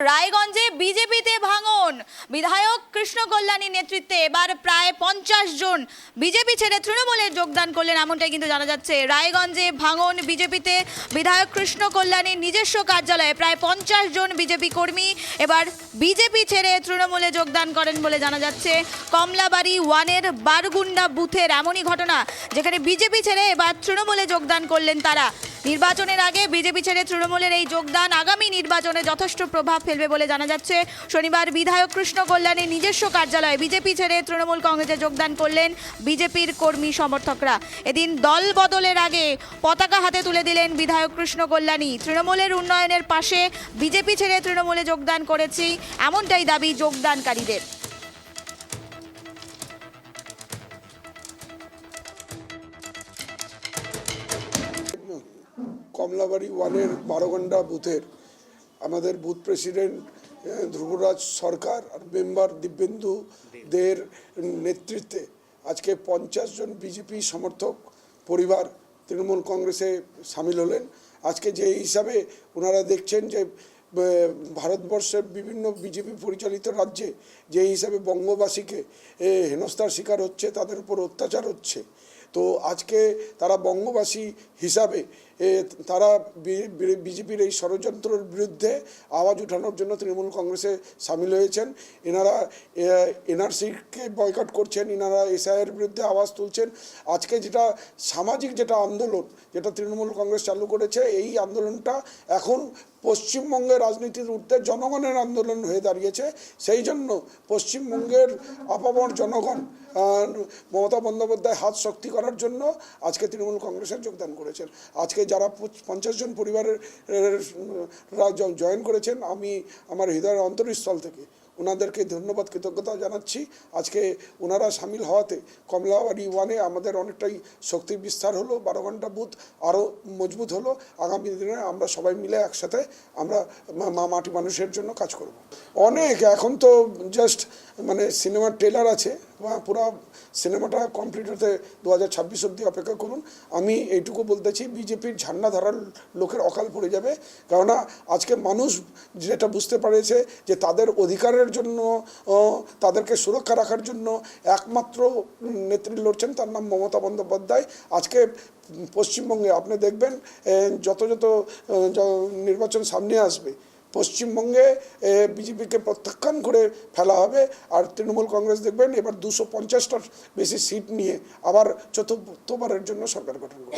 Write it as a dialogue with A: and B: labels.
A: রায়গঞ্জে বিজেপিতে ভাঙন বিধায়ক কৃষ্ণ কল্যাণীর নেতৃত্বে এবার প্রায় পঞ্চাশ জন বিজেপি ছেড়ে তৃণমূলে যোগদান করলেন এমনটাই কিন্তু জানা যাচ্ছে। রায়গঞ্জে ভাঙন বিজেপিতে বিধায়ক কৃষ্ণ কল্যাণীর নিজস্ব কার্যালয়ে প্রায় পঞ্চাশ জন বিজেপি কর্মী এবার বিজেপি ছেড়ে তৃণমূলে যোগদান করেন বলে জানা যাচ্ছে। কমলাবাড়ি ওয়ানের বারগুন্ডা বুথের এমনই ঘটনা, যেখানে বিজেপি ছেড়ে এবার তৃণমূলে যোগদান করলেন তারা। নির্বাচনের আগে বিজেপি ছেড়ে তৃণমূলের এই যোগদান আগামী নির্বাচনে যথেষ্ট প্রভাব ফেলবে বলে জানা যাচ্ছে। শনিবার বিধায়ক কৃষ্ণ কল্যাণীর নিজস্ব কার্যালয়ে বিজেপি ছেড়ে তৃণমূল কংগ্রেসে যোগদান করলেন বিজেপির কর্মী সমর্থকরা। এদিন দল বদলের আগে পতাকা হাতে তুলে দিলেন বিধায়ক কৃষ্ণ কল্যাণী। তৃণমূলের উন্নয়নের পাশে বিজেপি ছেড়ে তৃণমূলে যোগদান করেছি, এমনটাই দাবি যোগদানকারীদের।
B: কমলাবাড়ি ওয়ানের বারোঘন্টা বুথের আমাদের বুথ প্রেসিডেন্ট ধ্রুবরাজ সরকার আর মেম্বার দিব্যেন্দু দের নেতৃত্বে আজকে পঞ্চাশ জন বিজেপি সমর্থক পরিবার তৃণমূল কংগ্রেসে সামিল হলেন। আজকে যে হিসাবে ওনারা দেখছেন যে ভারতবর্ষের বিভিন্ন বিজেপি পরিচালিত রাজ্যে যে হিসাবে বঙ্গবাসীকে হেনস্থার শিকার হচ্ছে, তাদের উপর অত্যাচার হচ্ছে। তো আজকে তারা বঙ্গবাসী হিসাবে তারা বিজেপির এই ষড়যন্ত্রের বিরুদ্ধে আওয়াজ উঠানোর জন্য তৃণমূল কংগ্রেসে সামিল হয়েছেন। এনারা এনআরসিকে বয়কট করছেন, এনারা এসআইয়ের বিরুদ্ধে আওয়াজ তুলছেন। আজকে যেটা সামাজিক যেটা আন্দোলন, যেটা তৃণমূল কংগ্রেস চালু করেছে, এই আন্দোলনটা এখন পশ্চিমবঙ্গের রাজনীতির উঠতে জনগণের আন্দোলন হয়ে দাঁড়িয়েছে। সেই জন্য পশ্চিমবঙ্গের আপামর জনগণ মমতা বন্দ্যোপাধ্যায় হাত শক্তি করার জন্য আজকে তৃণমূল কংগ্রেসের যোগদান করেছেন। আজকে যারা পঞ্চাশ জন পরিবারের জয়েন করেছেন, আমি আমার হৃদয়ের অন্তরস্থল থেকে ওনাদেরকে ধন্যবাদ, কৃতজ্ঞতা জানাচ্ছি। আজকে ওনারা সামিল হওয়াতে কমলাবাড়ি ওয়ানে আমাদের অনেকটাই শক্তি বিস্তার হলো, বারো ঘণ্টা বুথ আরও মজবুত হলো। আগামী দিনে আমরা সবাই মিলে একসাথে আমরা মা- মাটি মানুষের জন্য কাজ করব। অনেক এখন তো জাস্ট মানে সিনেমার ট্রেলার আছে পুরো সিনেমাটা কমপ্লিট হতে দু হাজার ছাব্বিশ অব্দি অপেক্ষা করুন। আমি এইটুকু বলতেছি বিজেপির ঝান্ডা ধরার লোকের অকাল পড়ে যাবে। কেননা আজকে মানুষ যেটা বুঝতে পেরেছে যে তাদের অধিকারের জন্য তাদেরকে সুরক্ষা রাখার জন্য একমাত্র নেত্রী লড়ছেন তার নাম মমতা বন্দ্যোপাধ্যায়। আজকে পশ্চিমবঙ্গে আপনি দেখবেন যত যত নির্বাচন সামনে আসবে, পশ্চিমবঙ্গে বিজেপিকে প্রত্যাখ্যান করে ফেলা হবে। আর তৃণমূল কংগ্রেস দেখবেন, এবার দুশো পঞ্চাশটার বেশি সিট নিয়ে আবার চতুর্থবারের জন্য সরকার গঠন করবে।